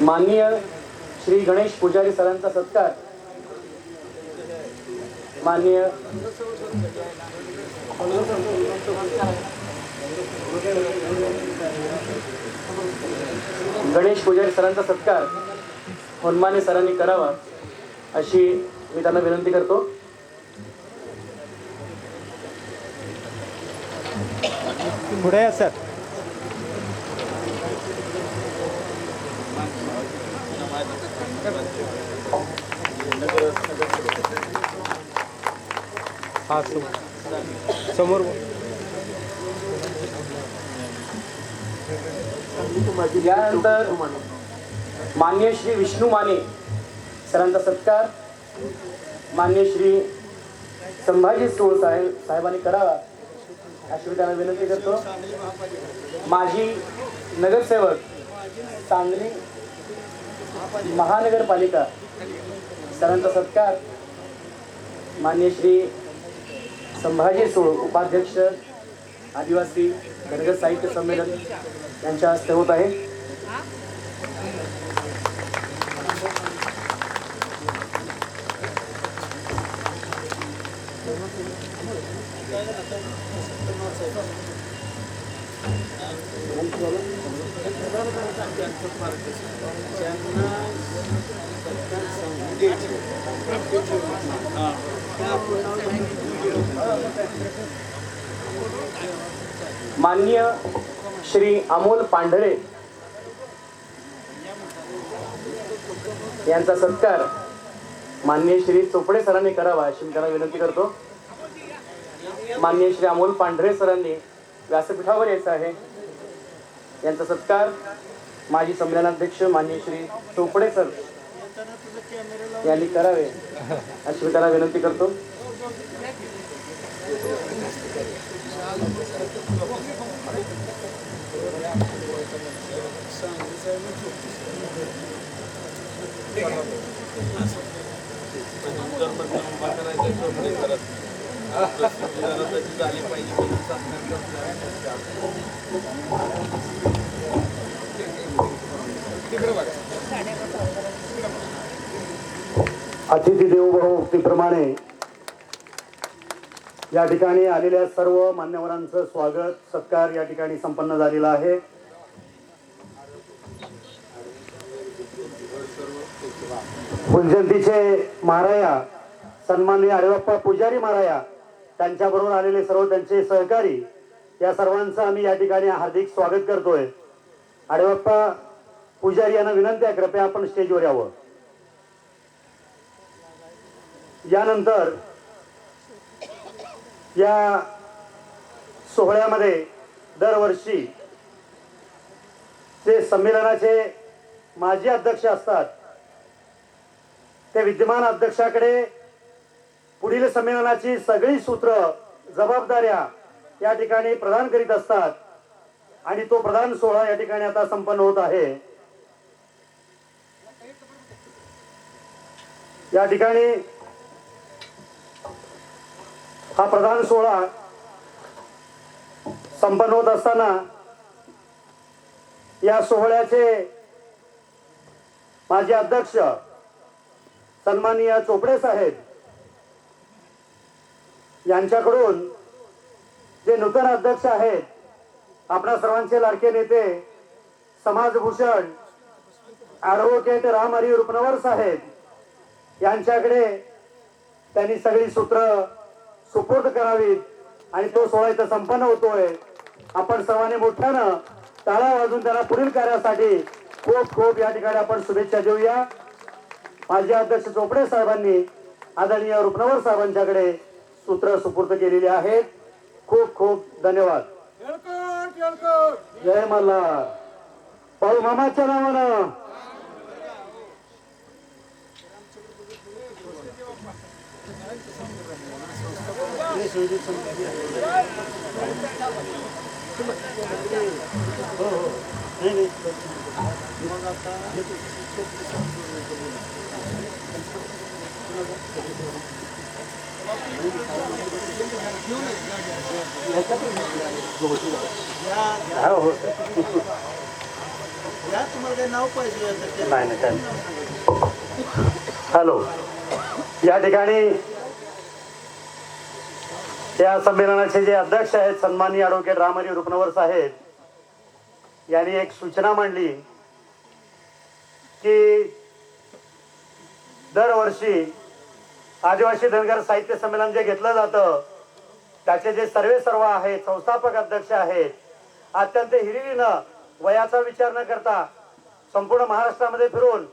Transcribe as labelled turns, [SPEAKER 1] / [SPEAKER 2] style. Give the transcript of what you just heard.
[SPEAKER 1] माननीय श्री गणेश पुजारी सरांचा सत्कार. माननीय गणेश पुजारी सरांचा सत्कार हनुमाने सरांनी करावा अशी मी त्यांना विनंती करतो.
[SPEAKER 2] पुढे सर. हा समोर.
[SPEAKER 1] यानंतर मान्य श्री विष्णू माने सरांचा सत्कार. मान्य श्री संभाजी सोळ साहेब साहेबांनी करावा. अशी मी त्यांना विनंती करतो. माझी नगरसेवक सांगली महानगरपालिका सरांचा सत्कार मान्य श्री संभाजी सोळ उपाध्यक्ष आदिवासी धनगर साहित्य संमेलन यांच्या हस्ते होत आहे. माननीय श्री अमोल पांढरे यांचा सत्कार माननीय श्री चोपडे सरांनी करावा अशी मी त्यांना विनंती करतो. माननीय श्री अमोल पांढरे सरांनी व्यासपीठावर यायचं आहे. यांचा सत्कार माजी संमेलनाध्यक्ष माननीय श्री चोपडे सर यांनी करावे. अशी मी त्यांना विनंती करतो.
[SPEAKER 3] अतिथी देवो अतिथी उक्तीप्रमाणे या ठिकाणी आलेल्या सर्व मान्यवरांचं स्वागत सत्कार या ठिकाणी संपन्न झालेला आहे. फुलजंतीचे महाराया सन्माननीय अरेबाप्पा पुजारी महाराया त्यांच्याबरोबर आलेले सर्व त्यांचे सहकारी या सर्वांचं आम्ही या ठिकाणी हार्दिक स्वागत करतोय. अरेबाप्पा पुजारी यांना विनंती आहे कृपया आपण स्टेजवर यावं. यानंतर या सोहळ्यामध्ये दरवर्षी जे संमेलनाचे माजी अध्यक्ष असतात ते विद्यमान अध्यक्षाकडे पुढील संमेलनाची सगळी सूत्र जबाबदाऱ्या या ठिकाणी प्रदान करीत असतात आणि तो प्रधान सोहळा या ठिकाणी आता संपन्न होत आहे. या ठिकाणी हा प्रधान सोहळा संपन्न होत असताना या सोहळ्याचे माजी अध्यक्ष सन्माननीय चोपडे साहेब यांच्याकडून जे नूतन अध्यक्ष आहेत आपणा सर्वांचे लाडके नेते समाजभूषण ॲडव्होकेट राम हरी रुपनवर साहेब यांच्याकडे त्यांनी सगळी सूत्र सुपूर्द करावीत आणि तो सोहळा इथं संपन्न होतोय. आपण सर्वांनी मोठ्यानं टाळ्या वाजून त्यांना पुढील कार्यासाठी खूप खूप या ठिकाणी आपण शुभेच्छा देऊया. माजी अध्यक्ष चोपडे साहेबांनी आदरणीय रुपनवर साहेबांच्याकडे सूत्र सुपूर्द केलेली आहेत. खूप खूप धन्यवाद. जय मल्हार. पाहू मामाच्या नावानं. हो हो नाही हो हो
[SPEAKER 4] या तुम्हाला काही नाव पाहिजे या सध्या?
[SPEAKER 3] नाही नाही काय नाही. हॅलो या ठिकाणी या संमेलनाचे जे अध्यक्ष आहेत सन्मानी ॲडव्होकेट रामहरी रुपनवर साहेब यांनी एक सूचना मांडली की दरवर्षी आदिवासी धनगर साहित्य संमेलन जे घेतलं जातं त्याचे जे सर्वे सर्व आहेत संस्थापक अध्यक्ष आहेत अत्यंत हिरिरीनं वयाचा विचार न करता संपूर्ण महाराष्ट्रामध्ये फिरून